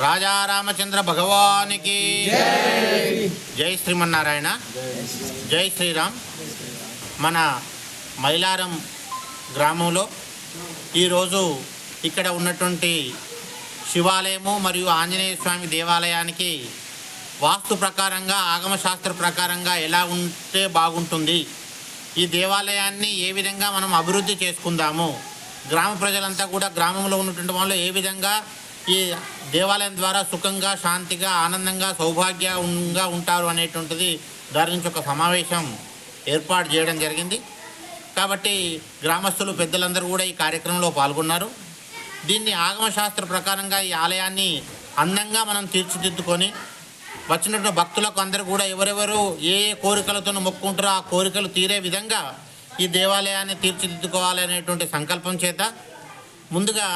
రాజా రామచంద్ర భగవానికి. జై శ్రీమన్నారాయణ. జై శ్రీరామ్. మన మైలారం గ్రామంలో ఈరోజు ఇక్కడ ఉన్నటువంటి శివాలయము మరియు ఆంజనేయ స్వామి దేవాలయానికి వాస్తు ప్రకారంగా ఆగమశాస్త్ర ప్రకారంగా ఎలా ఉంటే బాగుంటుంది? ఈ దేవాలయాన్ని ఏ విధంగా మనం అభివృద్ధి చేసుకుందాము? గ్రామ ప్రజలంతా కూడా గ్రామంలో ఉన్నటువంటి వాళ్ళు ఏ విధంగా ఈ దేవాలయం ద్వారా సుఖంగా శాంతిగా ఆనందంగా సౌభాగ్యంగా ఉంటారు అనేటువంటిది దాని నుంచి ఒక సమావేశం ఏర్పాటు చేయడం జరిగింది. కాబట్టి గ్రామస్తులు పెద్దలందరూ కూడా ఈ కార్యక్రమంలో పాల్గొన్నారు. దీన్ని ఆగమశాస్త్ర ప్రకారంగా ఈ ఆలయాన్ని అందంగా మనం తీర్చిదిద్దుకొని వచ్చినటువంటి భక్తులకు అందరూ కూడా ఎవరెవరు ఏ ఏ కోరికలతో మొక్కుంటారో ఆ కోరికలు తీరే విధంగా ఈ దేవాలయాన్ని తీర్చిదిద్దుకోవాలి అనేటువంటి సంకల్పం చేత ముందుగా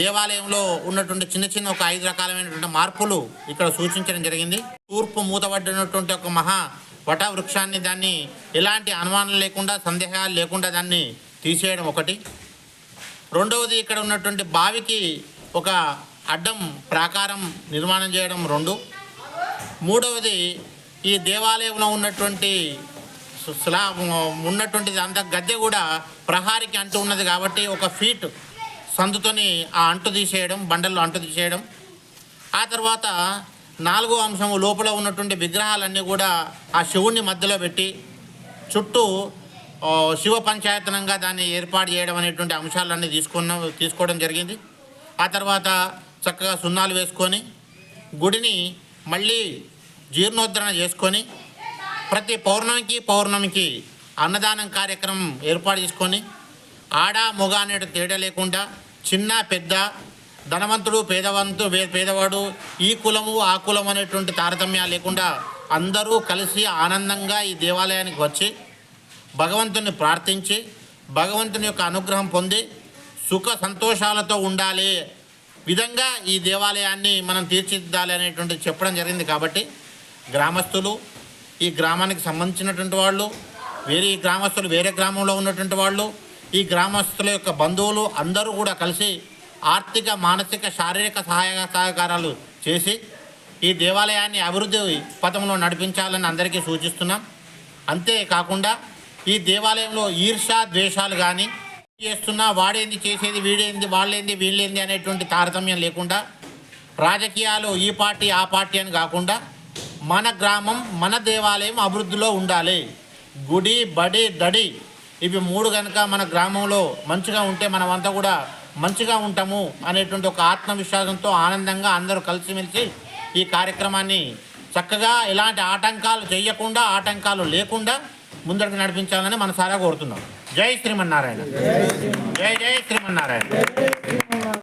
దేవాలయంలో ఉన్నటువంటి చిన్న చిన్న ఒక ఐదు రకాలైనటువంటి మార్పులు ఇక్కడ సూచించడం జరిగింది. తూర్పు మూతబడినటువంటి ఒక మహా వట వృక్షాన్ని దాన్ని ఎలాంటి అనుమానం లేకుండా సందేహాలు లేకుండా దాన్ని తీసేయడం ఒకటి. రెండవది ఇక్కడ ఉన్నటువంటి బావికి ఒక అడ్డం ప్రాకారం నిర్మాణం చేయడం రెండు. మూడవది ఈ దేవాలయంలో ఉన్నటువంటి స్లా ఉన్నటువంటిది అంత గద్దె కూడా ప్రహారికి అంటూ ఉన్నది కాబట్టి ఒక ఫీట్ సందుతోని ఆ అంటు తీసేయడం బండల్లో అంటు తీసేయడం. ఆ తర్వాత నాలుగో అంశము లోపల ఉన్నటువంటి విగ్రహాలన్నీ కూడా ఆ శివుణ్ణి మధ్యలో పెట్టి చుట్టూ శివ పంచాయతనంగా దాన్ని ఏర్పాటు చేయడం అనేటువంటి అంశాలన్నీ తీసుకున్న తీసుకోవడం జరిగింది. ఆ తర్వాత చక్కగా సున్నాలు వేసుకొని గుడిని మళ్ళీ జీర్ణోద్ధరణ చేసుకొని ప్రతి పౌర్ణమికి పౌర్ణమికి అన్నదానం కార్యక్రమం ఏర్పాటు చేసుకొని ఆడ మొగ అనే తేడా లేకుండా చిన్న పెద్ద ధనవంతుడు పేదవంతు పేదవాడు ఈ కులము ఆ కులం అనేటువంటి తారతమ్యాలు లేకుండా అందరూ కలిసి ఆనందంగా ఈ దేవాలయానికి వచ్చి భగవంతుని ప్రార్థించి భగవంతుని యొక్క అనుగ్రహం పొంది సుఖ సంతోషాలతో ఉండాలి. విధంగా ఈ దేవాలయాన్ని మనం తీర్చిదిద్దాలి అనేటువంటి చెప్పడం జరిగింది కాబట్టి గ్రామస్తులు ఈ గ్రామానికి సంబంధించినటువంటి వాళ్ళు వేరే ఈ గ్రామస్తులు వేరే గ్రామంలో ఉన్నటువంటి వాళ్ళు ఈ గ్రామస్తుల యొక్క బంధువులు అందరూ కూడా కలిసి ఆర్థిక మానసిక శారీరక సహాయ సహకారాలు చేసి ఈ దేవాలయాన్ని అభివృద్ధి పథంలో నడిపించాలని అందరికీ సూచిస్తున్నాం. అంతేకాకుండా ఈ దేవాలయంలో ఈర్ష ద్వేషాలు కానీ చేస్తున్నా వాడేంది చేసేది వీడేంది వాళ్ళేంది వీళ్ళేంది అనేటువంటి తారతమ్యం లేకుండా రాజకీయాలు ఈ పార్టీ ఆ పార్టీ అని కాకుండా మన గ్రామం మన దేవాలయం అభివృద్ధిలో ఉండాలి. గుడి బడి దడి ఇవి మూడు కనుక మన గ్రామంలో మంచిగా ఉంటే మనమంతా కూడా మంచిగా ఉంటాము అనేటువంటి ఒక ఆత్మవిశ్వాసంతో ఆనందంగా అందరూ కలిసిమెలిసి ఈ కార్యక్రమాన్ని చక్కగా ఎలాంటి ఆటంకాలు చేయకుండా ఆటంకాలు లేకుండా ముందరికి నడిపించాలని మనసారా కోరుతున్నాం. జై శ్రీమన్నారాయణ. జై జై శ్రీమన్నారాయణ.